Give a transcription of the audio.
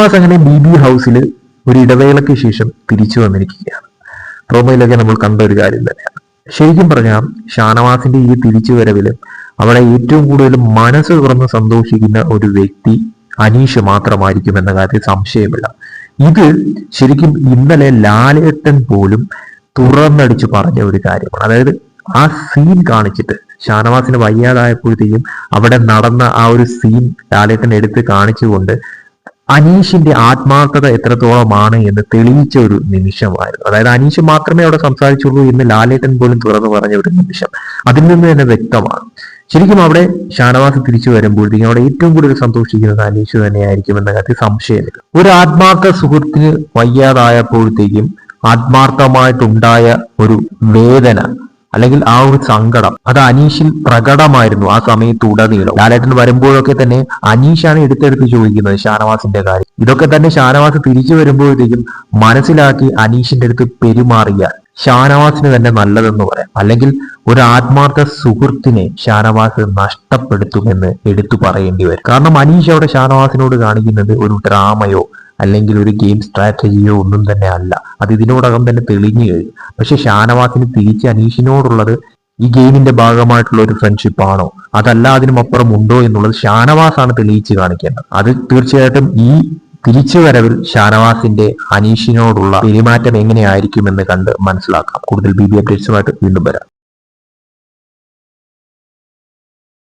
ഷാനവാസ് അങ്ങനെ B B ഹൗസിൽ ഒരു ഇടവേളയ്ക്ക് ശേഷം തിരിച്ചു വന്നിരിക്കുകയാണ്. റോമയിലൊക്കെ നമ്മൾ കണ്ട ഒരു കാര്യം തന്നെയാണ്. ശരിക്കും പറഞ്ഞാൽ ഷാനവാസിന്റെ ഈ തിരിച്ചു വരവിൽ അവിടെ ഏറ്റവും കൂടുതൽ മനസ്സ് തുറന്ന് സന്തോഷിക്കുന്ന ഒരു വ്യക്തി അനീഷ് മാത്രമായിരിക്കും എന്ന കാര്യത്തിൽ സംശയമില്ല. ഇത് ശരിക്കും ഇന്നലെ ലാലേട്ടൻ പോലും തുറന്നടിച്ചു പറഞ്ഞ ഒരു കാര്യമാണ്. അതായത് ആ സീൻ കാണിച്ചിട്ട് ഷാനവാസിന് വയ്യാതായപ്പോഴത്തേക്കും അവിടെ നടന്ന ആ ഒരു സീൻ ലാലേട്ടൻ എടുത്ത് കാണിച്ചുകൊണ്ട് അനീഷിന്റെ ആത്മാർത്ഥത എത്രത്തോളമാണ് എന്ന് തെളിയിച്ച ഒരു നിമിഷമായിരുന്നു. അതായത് അനീഷ് മാത്രമേ അവിടെ സംസാരിച്ചുള്ളൂ എന്ന് ലാലേട്ടൻ പോലും തുറന്നു പറഞ്ഞ ഒരു നിമിഷം അതിൽ നിന്ന് തന്നെ വ്യക്തമാണ്. ശരിക്കും അവിടെ ഷാനവാസ് തിരിച്ചു വരുമ്പോഴത്തേക്കും അവിടെ ഏറ്റവും കൂടുതൽ സന്തോഷിക്കുന്നത് അനീഷ് തന്നെയായിരിക്കും എന്ന കാര്യത്തിൽ സംശയമില്ല. ഒരു ആത്മാർത്ഥ സുഹൃത്തിന് വയ്യാതായപ്പോഴത്തേക്കും ആത്മാർത്ഥമായിട്ടുണ്ടായ ഒരു വേദന അല്ലെങ്കിൽ ആ ഒരു സങ്കടം അത് അനീഷിൽ പ്രകടമായിരുന്നു ആ സമയത്ത് ഉടനീളം ലാലേട്ടൻ വരുമ്പോഴൊക്കെ തന്നെ അനീഷാണ് എടുത്തെടുത്ത് ചോദിക്കുന്നത് ഷാനവാസിന്റെ കാര്യം. ഇതൊക്കെ തന്നെ ഷാനവാസ് തിരിച്ചു വരുമ്പോഴത്തേക്കും മനസ്സിലാക്കി അനീഷിന്റെ അടുത്ത് പെരുമാറിയാൽ ഷാനവാസിന് തന്നെ നല്ലതെന്ന് പറയാം. അല്ലെങ്കിൽ ഒരു ആത്മാർത്ഥ സുഹൃത്തിനെ ഷാനവാസ് നഷ്ടപ്പെടുത്തുമെന്ന് എടുത്തു പറയേണ്ടി വരും. കാരണം അനീഷ് അവിടെ ഷാനവാസിനോട് കാണിക്കുന്നത് ഒരു ഡ്രാമയോ അല്ലെങ്കിൽ ഒരു ഗെയിം സ്ട്രാറ്റജിയോ ഒന്നും തന്നെ അല്ല. അത് ഇതിനോടകം തന്നെ തെളിഞ്ഞു കഴിഞ്ഞു. പക്ഷെ ഷാനവാസിന് തിരിച്ച് അനീഷിനോടുള്ളത് ഈ ഗെയിമിന്റെ ഭാഗമായിട്ടുള്ള ഒരു ഫ്രണ്ട്ഷിപ്പ് ആണോ അതല്ല അതിനുമപ്പുറം ഉണ്ടോ എന്നുള്ളത് ആണ് തെളിയിച്ച് കാണിക്കേണ്ടത്. അത് തീർച്ചയായിട്ടും ഈ തിരിച്ചുവരവിൽ ഷാനവാസിന്റെ അനീഷിനോടുള്ള പെരുമാറ്റം എങ്ങനെയായിരിക്കുമെന്ന് കണ്ട് മനസ്സിലാക്കാം. കൂടുതൽ ബി ബി അപ്ഡേറ്റ്സുമായിട്ട് വീണ്ടും വരാം.